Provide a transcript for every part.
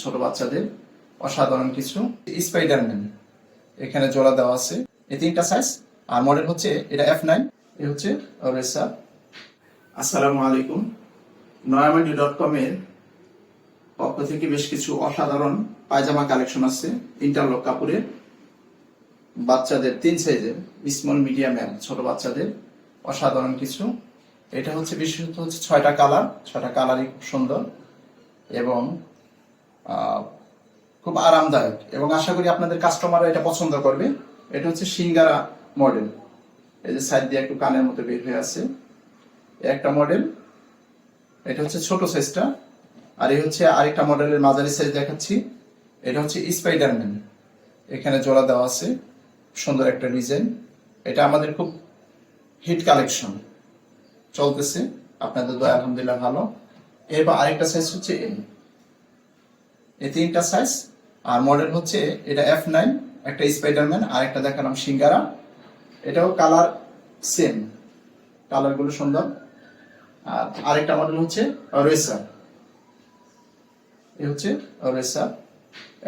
ছোট বাচ্চাদের, অসাধারণ কিছু। স্পাইডারম্যান এখানে জোড়া দেওয়া আছে। এই তিনটা সাইজ আর মডেল হচ্ছে, এটা এফ নাইন এ হচ্ছে রেসা আসসালামু আলাইকুম। নয়ামান্ডি ডট কম এর পক্ষ থেকে বেশ কিছু অসাধারণ পায়জামা কালেকশন আছে ইন্টারলক কাপড়ের বাচ্চাদের, তিন সাইজের স্মল মিডিয়াম এর ছোট বাচ্চাদের, অসাধারণ কিছু। এটা হচ্ছে বিশেষত হচ্ছে ছয়টা কালার ছয়টা কালারই খুব সুন্দর। এবং খুব আরামদায়ক। এবং আশা করি আপনাদের কাস্টমাররা এটা পছন্দ করবে। এটা হচ্ছে সিঙ্গারা মডেল এই যে সাইড দিয়ে একটু কানের মতো বের হয়ে আছে। একটা মডেল এটা হচ্ছে ছোট সাইজটা আর এই হচ্ছে আরেকটা মডেলের মাঝারি সাইজ দেখাচ্ছি। এটা হচ্ছে স্পাইডারম্যান এখানে জোড়া দেওয়া আছে। সুন্দর একটা ডিজাইন এটা আমাদের খুব হিট কালেকশন চলতেছে। আপনাদের দয়া আলহামদুলিল্লাহ ভালো। এরপর আরেকটা সাইজ হচ্ছে এই তিনটা সাইজ আর মডেল হচ্ছে এটা এফ নাইন একটা স্পাইডারম্যান আর একটা দেখালাম সিঙ্গারা। এটাও কালার সেম কালারগুলো সুন্দর। আর আরেকটা মডেল হচ্ছে রেসার এ হচ্ছে রেসার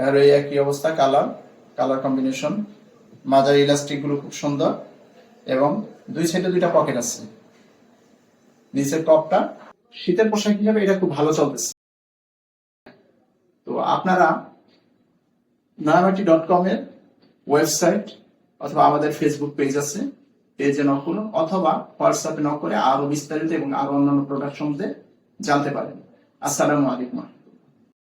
আর এই একই অবস্থা কালার কালার কম্বিনেশন মাজার ইলাস্টিকগুলো খুব সুন্দর, এবং দুই সাইডে দুইটা পকেট আছে। নিচের টপটা শীতের পোশাক হিসাবে এটা খুব ভালো চলতেছে। তো আপনারা নয়াবাটি ডট কম এর ওয়েবসাইট অথবা আমাদের ফেসবুক পেজ আছে পেজে নক করুন অথবা হোয়াটসঅ্যাপে নক করে আরও বিস্তারিত এবং আরও অন্যান্য প্রোডাক্ট সম্বন্ধে জানতে পারেন। আসসালামু আলাইকুম।